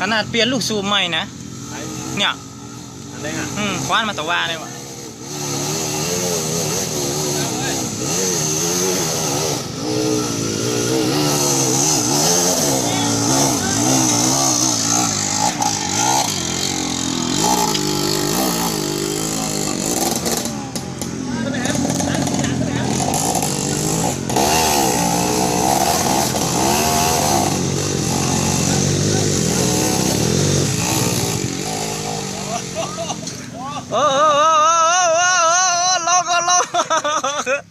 ขนาดเปลี่ยนลูกสูบใหม่นะไหนเนี่ยอันไหนอะอืมคว้านมาตะว่าเลยวะ โอ้โหโอ้โหโอ้โหโอ้โหลงก็ลง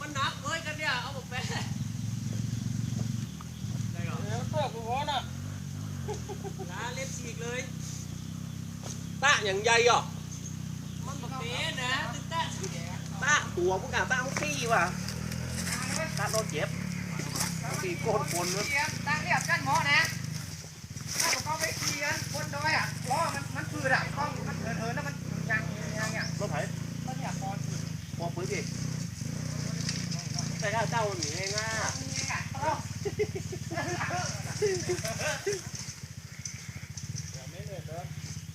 มันหนักเลยกันเนี่ย เอาบอกแปะได้ก่อนเปิดกูพอน่ะลาเล็บฉีกเลยตาอย่างใหญ่อะมันแบอกเป๊ะนะตึ๊ดตะตาตัวพวกอะตาของพี่ว่ะ ตาโดนเจ็บตีโกนคนวะเทียนตั้งเรียบกันหมอนะถ้าเขาไปเทียนบนดอยอะล้อมันมันคืออะกล้องมันเถินเถินแล้วมันยังยังเนี่ยรถไถมันเนี่ยคอนคือพอปืนดิแต่ถ้าเจ้าหนีง่ายนี่ไงต้อง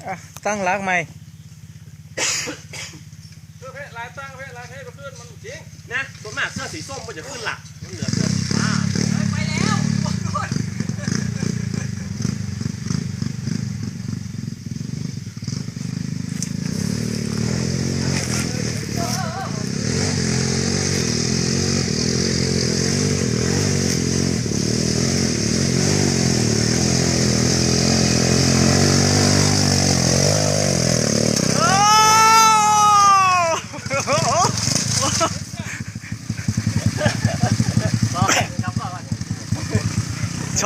อะตั้งรักไหมเพื่อเพลายตั้งเพลายเพลขึ้นมันจริงนะส่วนมาก เสื้อสีส้มมันจะขึ้นหลักมันเหลือเสื้อสีฟ้า ไปแล้วโอ้ย โอ้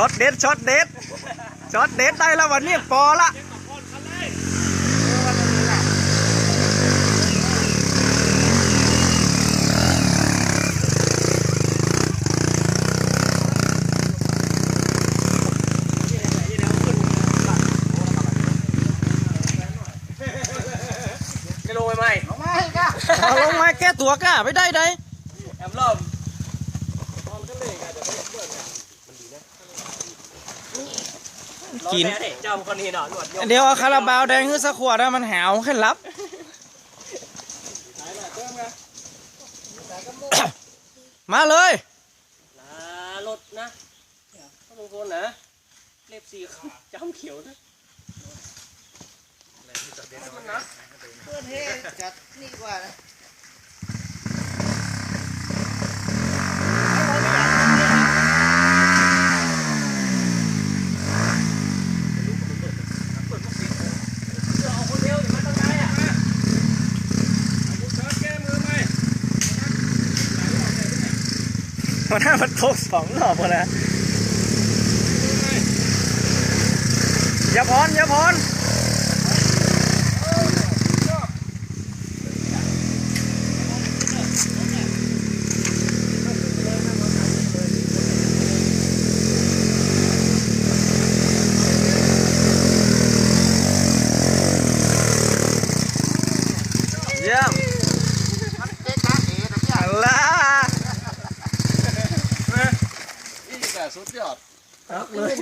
ช็อตเด็ดช็อตเด็ดช็อตเด็ดได้แล้ววันนี้ปอละไม่ลงไปไหมเอามาให้ก้าเอาลงมาแก้ตัวก้าไปได้ได้แอมเริ่มกิน เจ้าคนนี้หนอนหนวดยกเดี๋ยวเอาคาราบาวแดงขึ้นสักขวดนะมันหาวขึ้นรับมาเลยลารถนะต้องลงคนนะเล็บสีจ้ำเขียวนะเพื่อนเฮ้จัดนี่กว่านะ เอาคนเดียวถึงมันต้องได้อะ มันน่ามันโคกสองรอบแล้วอย่าพรอย่าพอนเยี่ยม เจ๊จ้าเอ๋นะพี่ อัลล่า นี่แต่ สุดยอดเลย